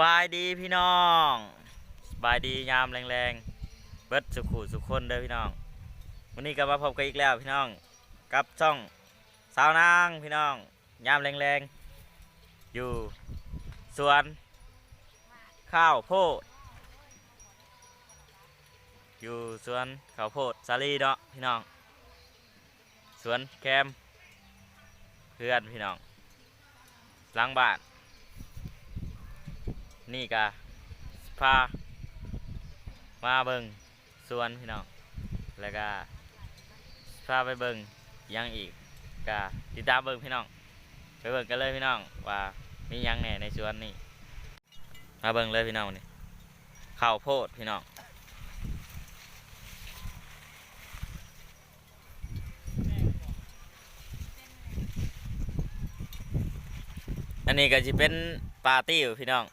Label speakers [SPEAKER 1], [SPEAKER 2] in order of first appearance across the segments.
[SPEAKER 1] บายดีพี่น้องสบายดียามแรงๆ เบิดสุขุสุขคนเด้อพี่น้อง วันนี้ก็มาพบกันอีกแล้วพี่น้อง กับช่องสาวนางพี่น้อง ยามแรงๆ อยู่สวน ข้าวโพด อยู่สวนข้าวโพดสาลีเนาะพี่น้อง สวนแคมเพื่อนพี่น้องหลังบ้าน นี่กะพามาเบิงสวนพี่น้องแล้วก็พาไปเบิงยังอีกกะติดตามเบิงพี่น้อง ไปเบิงกันเลยพี่น้องว่ามียังแน่ในสวนนี่มาเบิงเลยพี่น้องนี่ข้าวโพดพี่น้องอันนี้ก็จะเป็นปาร์ตี้อยู่พี่น้อง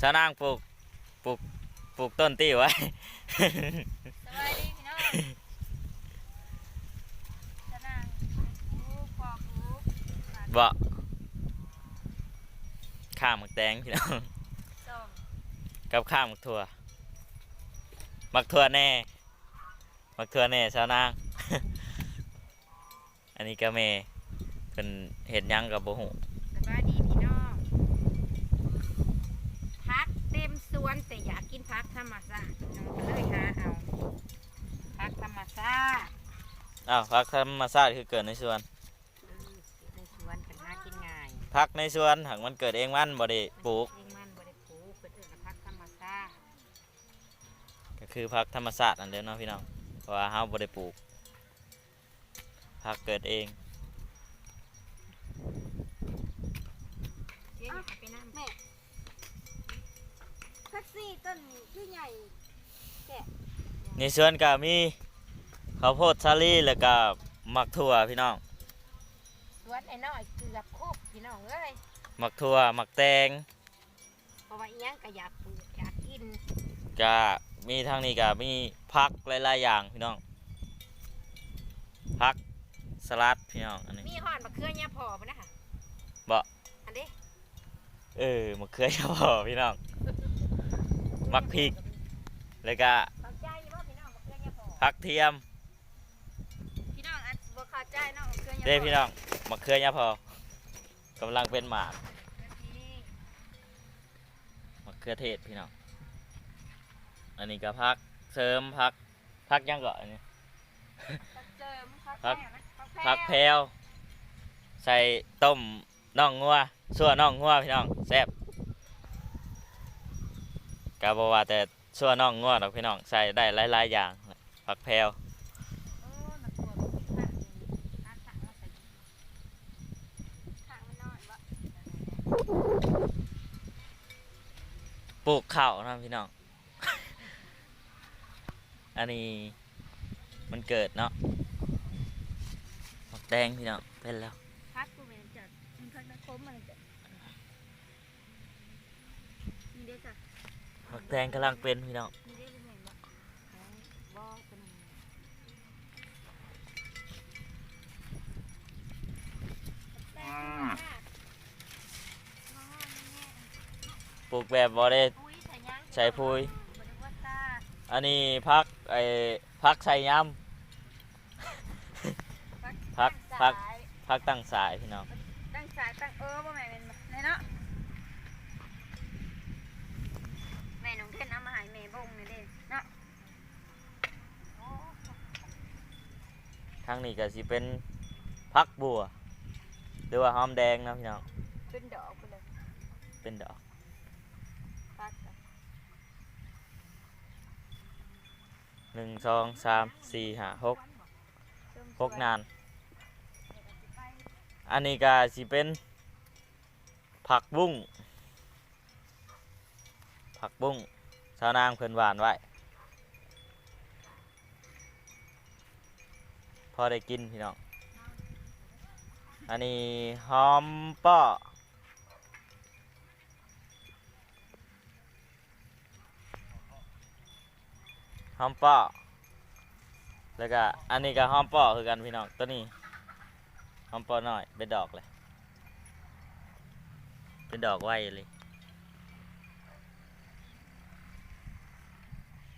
[SPEAKER 1] ชาวนางปลูกปลูกปลูกต้นตี้ไว้
[SPEAKER 2] สวัสดีพี่น้องจะนั่งกูปอกกู
[SPEAKER 1] บ่ข้าวหมักแตงพี่น้อง
[SPEAKER 2] ส้ม
[SPEAKER 1] กับข้าวหมักถั่วหมักถั่วแน่หมักถั่วแน่ชาวนาง อันนี้ก็เมเป็นเห็ดหยังกับโบหู
[SPEAKER 2] สวัสดีพี่น้องพักเต็มส วนแต่อยากกินพักธรรมชาติน้องก็เลยหาเอาพักธรรมชาติ
[SPEAKER 1] อ้าวพักธรรมชาติคือเกิดในสวน
[SPEAKER 2] เออในสวนเป็นหากินง่าย
[SPEAKER 1] พักในสวนถังมันเกิดเองมันบ่ได้ปลูก
[SPEAKER 2] เองมันบ่ได้ปลูกเป็นเอื่นพักธรรมชาติ
[SPEAKER 1] ก็คือพักธรรมชาติอันเดียวเนาะพี่น้องเพราะว่าเฮาบ่ได้ปลูกพักเกิดเอง
[SPEAKER 2] เดี๋ยวอยากไปนั่ง
[SPEAKER 3] แม่แท็ก ซี่ต้นนี้คือใหญ่
[SPEAKER 1] ในสวนก็มีข้าวโพดซาลีแล้วก็หมักถั่วพี่น้อง
[SPEAKER 2] สวนไอ้น้อยเกือบครบพี่น้องเอ้ย
[SPEAKER 1] หมักถั่วหมักแตง
[SPEAKER 2] เพราะว่าอีหยังก็อยากปลูกอยากกิน
[SPEAKER 1] ก็มีทางนี้ก็มีผักหลายๆอย่างพี่น้องผักสลัดพี่น้องอันนี้
[SPEAKER 2] มีหอนมะเขือเนี่ยพอปะนะคะ
[SPEAKER 1] บ่
[SPEAKER 2] อันนี้
[SPEAKER 1] เออมะเขือเฉพาะพี่น้องห มักพริก แล้วก็
[SPEAKER 2] เข้าใจอยู่ว่าพี่น้องมะเขือเนี่ยพอ
[SPEAKER 1] ผักเทียม
[SPEAKER 2] พี่น้องอันบ่เข้าใจเนาะมะเขือเนี่ย
[SPEAKER 1] เด้พี่น้องมะเขือเฉพาะกำลังเป็นหมาก
[SPEAKER 2] นี่
[SPEAKER 1] มะเขือเทศพี่น้อง อันนี้ก็ผักเสริมผักผักหยังก่อนอันนี้
[SPEAKER 2] เจิมพัก
[SPEAKER 1] พัก
[SPEAKER 2] แพ้นะ
[SPEAKER 1] ผักแพรวใส่ต้มน่องงัวสั่วน่องงัวพี่น้องแซ่บ กาบว่าแต่สั่วน่องงัวดอกพี่น้องใส่ได้หลายๆอย่างผักแพรว
[SPEAKER 2] โอ้มันกลัว
[SPEAKER 1] ปลูกข้าวนะพี่น้อง อันนี้มันเกิดเนาะหมกแดงพี่น้องเป็นแล้ว
[SPEAKER 3] พักกูเหม็นจัดมันพันคมมันจัดมีเด็กอะ
[SPEAKER 1] หมักแดงกำลังเป็นพี่น้อง
[SPEAKER 3] มีเด็กเหม็นวะ
[SPEAKER 2] บ่เป็น
[SPEAKER 3] แต่คือหน้า
[SPEAKER 1] ปลูกแบบบ่ได้
[SPEAKER 2] ปุ้ยใส่ยัง
[SPEAKER 1] ใส่พุย
[SPEAKER 2] บ่ได้ว่าตา
[SPEAKER 1] อันนี้พักไอ้พักใส่ยำพักพัก
[SPEAKER 2] สาย
[SPEAKER 1] พักตั้งสายพี่น้อง
[SPEAKER 3] ตั้งสายตั้งเออบ่แม่นบ่เลยเนาะแม่น้องเทนเอามาให้แม่บงนี่เด้เนาะ
[SPEAKER 2] โอ้
[SPEAKER 1] ทางนี้ก็สิเป็นพักบัว หรือว่าหอมแดงนะพี่น้อง
[SPEAKER 3] เป็นดอกไปเลย
[SPEAKER 1] เป็นดอก
[SPEAKER 3] พักอะ
[SPEAKER 1] หนึ่งสองสามสี่ห้าหกหกนาน อันนี้ก็สิเป็นผักบุ้งผักบุ้งชาวนางเพิ่นหวานไว้ พอได้กินพี่น้อง อันนี้หอมป้อหอมปอแล้วก็อันนี้ก็หอมปอคือกันพี่น้องตัวนี้หอมปอหน่อยเป็นดอกเลย เป็นดอกไว้เลย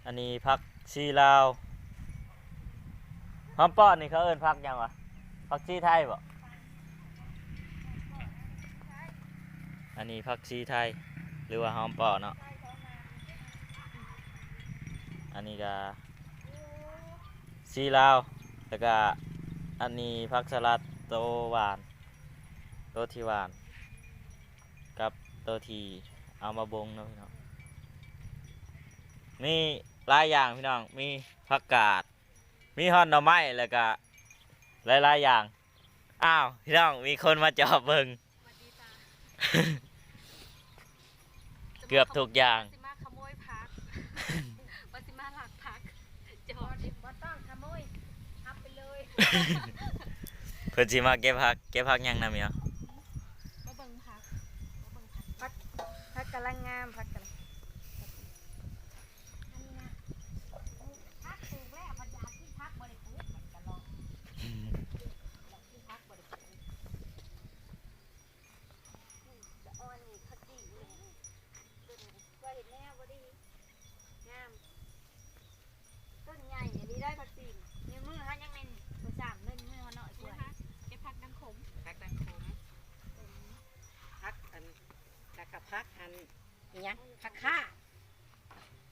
[SPEAKER 1] อันนี้พักชีลาว หอมป้อนนี่เขาเอิ้นพักยังวะพักชีไทยบ่อันนี้พักชีไทย หรือว่าหอมป้อเนาะอันนี้ก็ชีลาวแล้วก็อันนี้พักสลัดโตหวานโตที่หวานกับโตทีเอามาบงเนาะพี่น้องมีหลายอย่างพี่น้องมีผักกาด มีฮอนหน่อไม้แล้วก็หลายๆอย่าง อ้าวพี่น้องมีคนมาจอบเบิงเกือบทุกอย่าง
[SPEAKER 3] สิมาขโมยพักว่าสิมาหลักพักจอด
[SPEAKER 2] บ่ต้องขโมยเอาไปเลย
[SPEAKER 1] เพิ่นสิมาเก็บผักเก็บผักหยังนำเมีย
[SPEAKER 3] มาเบิ่งพักมาเบิ่งพัก
[SPEAKER 2] พักกำลังงามพักกำลัง
[SPEAKER 3] อันนี้นะพักปลูกแล้วมันอยากกินพักบ่ได้ปลูกมันก็ลองอยากกินพักบ่ได้ปลูกจะอ่อนนี่เขาจีเลยต้นก็เห็นแนวบ่ดีงามต้นใหญ่อันนี้ได้พักจีนนิ้วมือเฮายังเล่นตัวสามเล่นมือเฮาหน่อยกว่าเก็บพักดังขม
[SPEAKER 2] พักดังขมพักอัน แล้วก็พักอันอิหยังพักข้า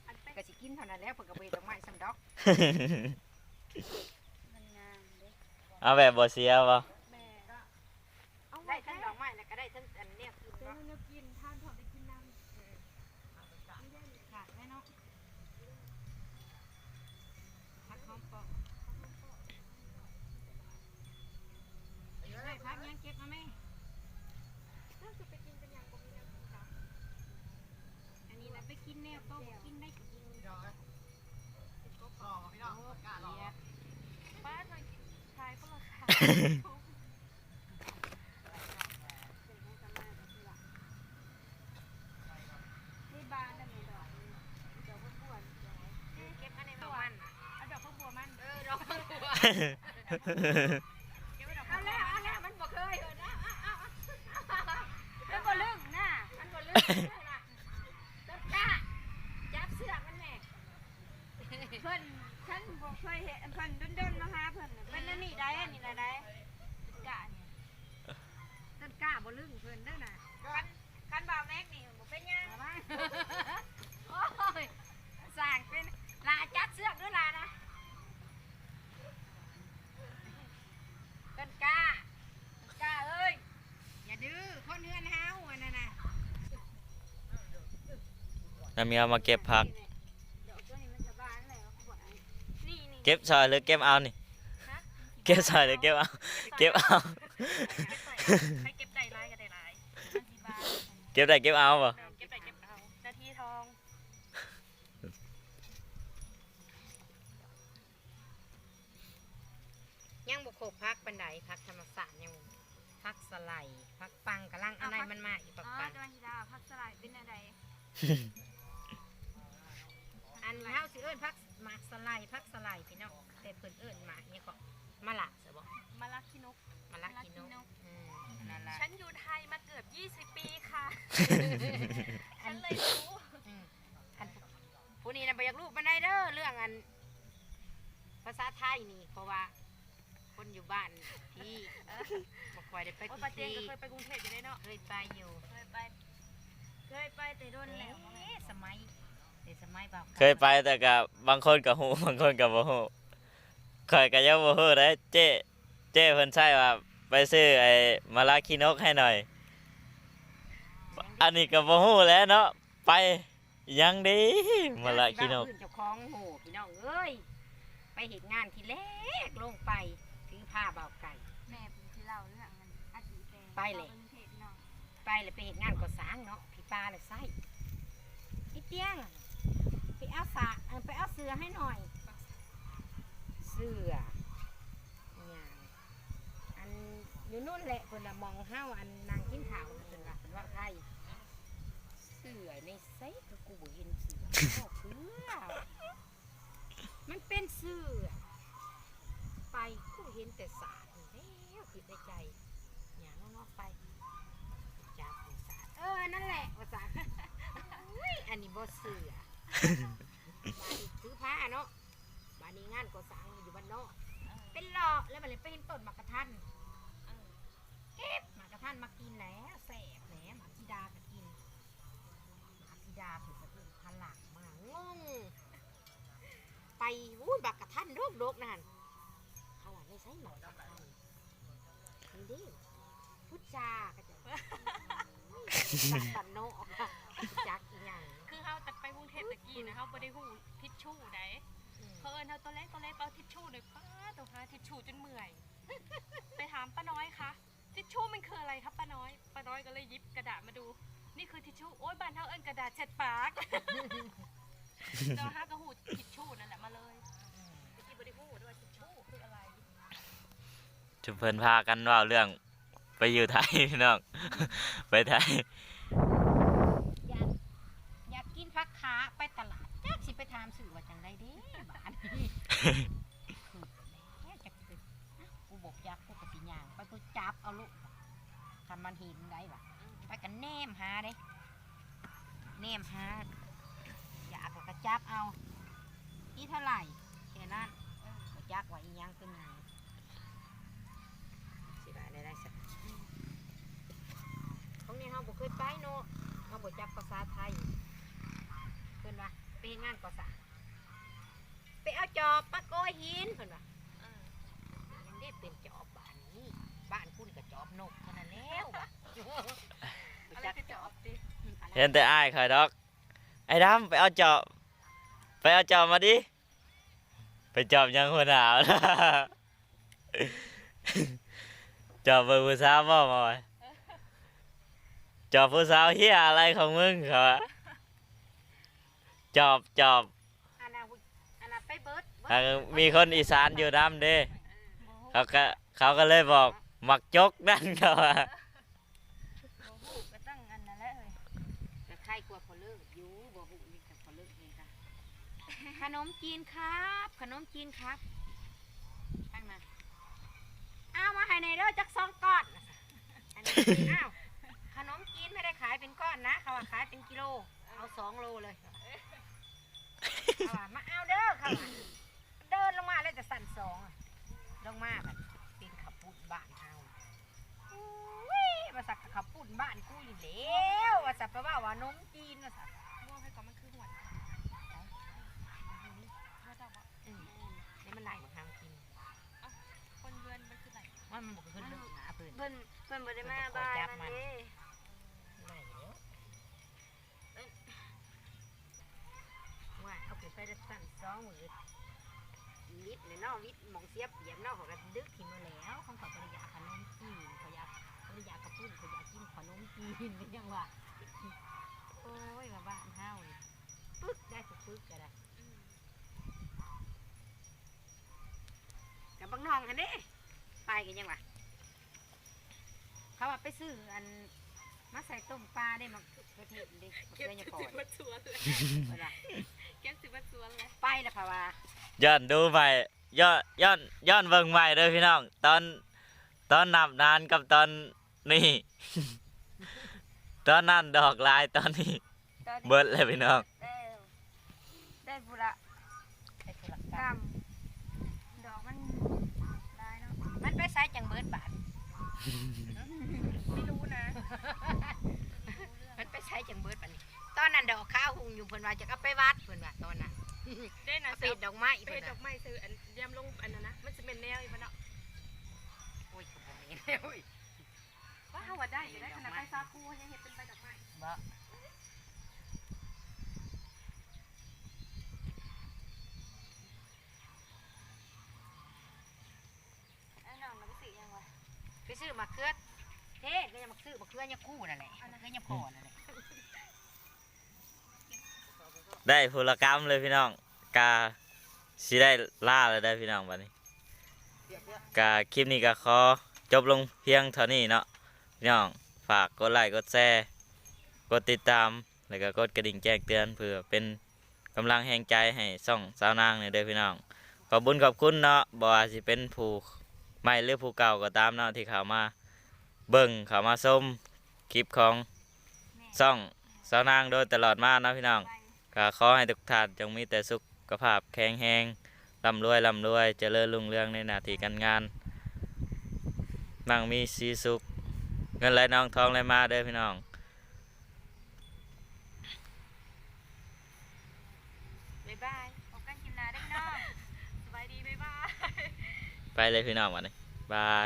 [SPEAKER 3] อันเป็น
[SPEAKER 2] ก็สิกินเท่านั้นแหล้วเพิ่นก็บ่เฮ็ดดอกไม้สำดอก
[SPEAKER 3] มันงามเด้
[SPEAKER 1] เอาแบบบ่เสียบ่
[SPEAKER 3] แม่ก็เอา
[SPEAKER 2] ได้
[SPEAKER 3] ไว้
[SPEAKER 2] ทั้
[SPEAKER 3] ทั้
[SPEAKER 2] ง
[SPEAKER 3] ง
[SPEAKER 2] ด
[SPEAKER 3] ด
[SPEAKER 2] อ
[SPEAKER 3] อกก
[SPEAKER 2] ไม้แล้วก็ได้ทั้งอันเนี้ยกิน
[SPEAKER 3] เดี๋ยว
[SPEAKER 2] เนาะ
[SPEAKER 3] เรากินท่านพอได้กินน้ำไม่ได้ขาดแน่เนาะ
[SPEAKER 2] พักหอมปอกได้พักยังเก็บมาไหม
[SPEAKER 3] น่าจะไปกินเป็นอย่างบ่มีน้ำกินครับ
[SPEAKER 2] อั นนี้นะไปกินแนวต๊ะกินได้กิน
[SPEAKER 3] ป้าทานกินชายก็ราคานี่บานนั่นนี่ดอกดอกบัวเก็บอันนี้
[SPEAKER 2] ตั
[SPEAKER 3] มาววั
[SPEAKER 2] มันน
[SPEAKER 3] เอาดอกบัวมัน
[SPEAKER 2] เออดอกบัว
[SPEAKER 3] เก็บไว้ดอก
[SPEAKER 2] เอา
[SPEAKER 3] บัว
[SPEAKER 2] แล้วเอาแล้วมันบ่เคยเห็นนะเอาเอาเอา
[SPEAKER 3] มันบ่ลึงนะ
[SPEAKER 2] มันบ่ลืมเลยล่ะต้นกล้าจับเสือกมันแม่
[SPEAKER 3] เพิ่นฉันบ่เคยเห็นเพิ่นดนๆมาหาเพิ่นน่ะเป็นอันนี้ได้อันนี้ละได้กะเนี่ย
[SPEAKER 2] ต้นกล้า บ่ลืมเพิ่นเด้อน่ะ
[SPEAKER 3] คันคันบ่าวแม็กนี่บ่เป็นหยัง
[SPEAKER 2] เอามาโอ้ยสร้างเป็นลาจับเสือกด้วยล่ะนะต้นกล้าต้นกล้าเอ้ยอย่าดื้อคนเฮือนเฮาอันนั้นน่ะ
[SPEAKER 1] น้ำเมียมาเก็บผัก
[SPEAKER 3] ดอกตัวนี้มันจะบานแล้วเขาบอกอันนี้นี่นี่
[SPEAKER 1] เก็บซอยหรือเก็บเอานี่ เก็บซอยหรือเก็บเอา เก็บเอา
[SPEAKER 3] ให้เก็บ
[SPEAKER 1] เก็บได้เก็บเอาบ่
[SPEAKER 3] เก็บได้เก็บเอาหน้าที่ทอง
[SPEAKER 2] ยังบ่ครบพักปันไดพักธรรมศาสตร์ยังบ่พักสไลด์พักปังกำลังอันไหนมันมาอีกปัก
[SPEAKER 3] อ๋อ
[SPEAKER 2] ปัง
[SPEAKER 3] ดวงธิดาพักสลายเป็นอะไร
[SPEAKER 2] อันเฮาสิเอิ้นพักหมากสไลด์พักสไลด์พี่น้องแต่เพิ่นเอิ้นหมากเนี่ยก็มะละซะบ่
[SPEAKER 3] มาลักคินก ฉันเลยรู้
[SPEAKER 2] อืมอันผู้นี้น่ะบ่อยากรู้ปานใดเด้อเรื่องอัน ภาษาไทยนี่ เพราะว่า คนอยู่บ้านที่บ่ค่อยได้ไป
[SPEAKER 3] ว่า
[SPEAKER 2] ที่
[SPEAKER 3] ปาเจง
[SPEAKER 2] ที่
[SPEAKER 3] ก็เคยไปกรุงเทพอยู่ได้เนาะ
[SPEAKER 2] เคยไปอยู่
[SPEAKER 3] เคยไปเคยไปแต่โดนแล้ว
[SPEAKER 2] เอ๊ะสมัยแต่สมัยบ่าว
[SPEAKER 1] เคยไปแต่กับบางคนก็ฮู้บางคนก็บ่ฮู้ข่อยก็ยังบ่ฮู้ได้เจ้เจ้เพิ่นใช่ว่าไปซื้อไอ้มะละขี้นกให้หน่อย อันนี้ก็บ่ฮู้แหล้วเนาะไปยังดีมะละขี้นก
[SPEAKER 2] เจ้าของโหพี่น้องเอ้ยไปเห็นงานที่แรกลงไปถือผ้าเบาไก่
[SPEAKER 3] แม่เป็นที่เล่าเรื่องมันอดีตแต่
[SPEAKER 2] ไปเลย
[SPEAKER 3] กรุงเทพเนาะ
[SPEAKER 2] ไปเลยไปเห็นงานก่อสร้างเนาะพี่ปลาเลยไส้พี่เตี้ยงอะไปเอาสาเอ่อไปเอาเสือให้หน่อย เสืออย่างอันอยู่นู่นแหละคนละมองห้าวอันนางกินข้าวน่ะเป็นว่าเป็นว่าไทยเสือในไซก็กูบ่เห็นเสือเอาเสือมันเป็นเสือไปกูเห็นแต่สาดแล้วคิดในใจอย่างน้องๆไปจับสาดเออนั่นแหละว่าสาดอุ้ยอันนี้บ่เสือถือผ้าเนาะบ้านนี้งานก่อสร้างอยู่บ้านนอกเป็นหลอกแล้วมันเลยไปเห็นต้นหมากกระทันเก็บหมากกระทันมากินแล้วแสบแหนหมาพิดาก็กิน หมาพิดาถูกกระตุ้นพลังมางงไปวู้ยหมากกระทันโรคโรคนั่นเขาว่าไม่ใช่หมากกระทันนี่ดิพุทธจาก็จะจักปันโนออกค่ะจักอีหยัง
[SPEAKER 4] คือเฮาตัดไปกรุงเทพตะกี้นะเฮาบ่ได้ฮู้ทิชชู่ใด
[SPEAKER 2] อืม
[SPEAKER 4] เพิ่นเฮาตัวแรกตัวแรกไปเอาทิชชู่หน่อยป้าตัวหาทิชชู่จนเมื่อย ไปถามป้าน้อยคะทิชชู่มันคืออะไรครับป้าน้อยป้าน้อยก็เลยหยิบกระดาษมาดู นี่คือทิชชู่โอ๊ยบ้านเฮาเอิ้นกระดาษเช็ดปากเจ้าหากระหูทิชชู่นั่นแหละมาเลยตะกี้บ่ได้ฮู้ด้วยว่าทิชชู่คืออะไร
[SPEAKER 1] ชุมเพิ่นพากันเว่าเรื่องไปอยู่ไทยพี่น้อง ไปไทย
[SPEAKER 2] อยากอยากกินผักขาไปตลาดจักสิไปถามสื่อว่าจังไดเด้บาดนี้คือแล้วจักสิอะกูบอกอยากกูก็สิย่างไปกูจับเอาลูกคันมันเห็นได้ว่ะ ไปกันแนมหาเด้แนมหาอยากแล้วก็จับเอาอีเท่าไหร่แค่นั้นบ่จักว่าอีหยังเป็นหยังสิได้ได้ได้สักของนี้เราบ่เคยไปเนาะเราบ่จักภาษาไทยเพิ่นว่าไปเฮ็ดงานก่อสร้างไปเอาจอบมาโกยหินเพิ่นว่ายังได้เป็นจอบบ้านนี้บ้านคุณก็จอบนกเท่านั้นแล้วว่ะบ่
[SPEAKER 4] อะไร
[SPEAKER 2] จัก
[SPEAKER 4] คือ
[SPEAKER 2] จ
[SPEAKER 4] จะ
[SPEAKER 2] อ
[SPEAKER 4] ออบกดิ
[SPEAKER 2] อะไร
[SPEAKER 1] เห็นแต่อ้ายคอยดอก ไอ้ดำไปเอาจอบ ไปเอาจอบมาดิ ไปจอบยังหัวหนาวนะจอบเบอร์ผู้สาวบ่มาไว้จอบผู้สาวเฮียอะไรของมึงเขาอะจอบจอบ
[SPEAKER 2] อันน่ะวุอันน่ะไปเบิดเบิด
[SPEAKER 1] ทางมีคนอีสานอยู่น้ำเด้
[SPEAKER 4] บ่ฮู้
[SPEAKER 1] เขาก็เขาก็เลยบอก มักจกนั่นเขาอะ
[SPEAKER 4] บ่ฮู้ก็ตั้งอันนั้นแหละเอ้ย
[SPEAKER 2] แต่ใครกลัวพอเลิกอยู่บ่ฮู้นี่ก็พอเลิกนี่ค่ะ ขนมจีนครับ ขนมจีนครับตั้งมาเอามาให้ในเด้อจักสองก้อนอันนี้อ้าวขนมจีนไม่ได้ขายเป็นก้อนนะเขาว่าขายเป็นกิโล เอาสองโลเลยเขาว่ามาเอาเด้อเขาว่าเดินลงมาเลยแต่สั่นสองลงมาแบบเป็นขับปุ่นบ้านเอาอุ้ยมาสักขับปุ่นบ้านกูอยู่แล้วว่าสักไปว่าว่านมจีนว่าสั
[SPEAKER 4] บให้ก่อนมันคือหวนว่าเจ้าบ่
[SPEAKER 2] อืมนี่ มันไหลมาทางกิน
[SPEAKER 4] คนเยือนมันคือไหน
[SPEAKER 2] ว่ามันบอกขึ้นเรื่องหนาเพื่อน
[SPEAKER 3] เพิ่นเพิ่นบ่ได้มาบ้านนั่นเด้
[SPEAKER 2] ไหลแล้วว่าเอาไปไปได้สั่นสองมือวิทย์เลยเนาะวิทย์หมองเสียบเปียบเนาะเขาก็ดึกทิ้งมาแล้วของเขาปริยาขนมจีนเขาอยากปริยากระปุ้นเขาอยากกินขนมจีนเป็นยังว่าโอ้ยมาบ้านเฮานี่ปึ๊กได้สุกปึ๊กก็ได้ กับบางน้องกันเด้ไปกันยังวะเขาว่าไปซื้ออันมาใส่ต้มปลาได้มาประเทศเด้มาเพื่อนยาปอด
[SPEAKER 4] มาสวนเลย
[SPEAKER 2] เวลา
[SPEAKER 4] แก้สิมาสวนเลย
[SPEAKER 2] ไปแล้วค่ะว่า
[SPEAKER 1] ย้อนดูใหม่ย้อนย้อนย้อนเบิ่งใหม่เด้อพี่น้อง ตอนตอนนับนานกับตอนนี้ตอนนั้นดอกลายตอนนี้
[SPEAKER 3] ตอนนี้
[SPEAKER 1] เบิดเลยพี่น้อง
[SPEAKER 3] ได้ได้บุระ
[SPEAKER 2] ไอ้ธุรก
[SPEAKER 3] ก
[SPEAKER 2] ร
[SPEAKER 3] ร
[SPEAKER 2] ร
[SPEAKER 3] ร
[SPEAKER 2] ม
[SPEAKER 3] มดอกมันได้เนาะ
[SPEAKER 2] มันไปใช้จังเบิดบาท
[SPEAKER 4] ไม่รู้นะ
[SPEAKER 2] มันไปใช้จังเบิดบาทนี่ตอนนั้นดอกข้าวหุงอยู่เพิ่นว่าจะเอาไปวัดเพิ่นว่าตอนนั้น
[SPEAKER 4] ได้นะ
[SPEAKER 2] เอาไปเฮ็ดดอกไม้
[SPEAKER 4] ไป
[SPEAKER 2] เพิ่
[SPEAKER 4] เฮ็
[SPEAKER 2] น
[SPEAKER 4] ดด
[SPEAKER 2] น่ะ
[SPEAKER 4] อกไม้ซื้ออันยามลงอันนั้นนะ มันจะเป็นแนวอีกปะเนาะ
[SPEAKER 2] โอ้ยก็บ่แม่นแล้วเว้ย
[SPEAKER 4] ว่าเฮาว่าได้อยู่ได้ขนาดไปซาคูยังเฮ็ดเป็นใบดอกไม้
[SPEAKER 2] บ่
[SPEAKER 3] ไอ้น้องน่ะไปสิยังวะ
[SPEAKER 2] ไปซื้อมะเขือเทศก็ยังมาซื้อมะเขือยาคู่นั่นแหละมะเขือยาพอนั่นแหละ
[SPEAKER 1] ได้พลกรรมเลยพี่น้องกาสิได้ล่าเลยได้อพี่น้องบัดนี้กาคลิปนี้ก็ขอจบลงเพียงเท่านี้เนาะพี่น้องฝากกดไลค์กดแชร์กดติดตามแล้วก็กดกระดิ่งแจ้งเตือนเพื่อเป็นกำลังแห่งใจให้ส่องสาวนางในเด้อพี่น้องขอบคุญขอบคุณเนาะบ่ว่าสิเป็นผู้ ไม่หรือผู้เก่าก็ตามเนาะที่เขามาเบิ่งเขามาส้มคลิปของซ่องสาวนางโดยตลอดมากนะพี่น้องก็ขอให้ทุกท่านจงมีแต่สุขภาพแข็งแรงร่ำรวยร่ำรวยเจริญรุ่งเรืองในหน้าที่การงานมั่งมีสีสุขเงินไหลน้องทองไหลมาเด้อพี่น้อง ไปเลยพี่น้องวันนี้บาย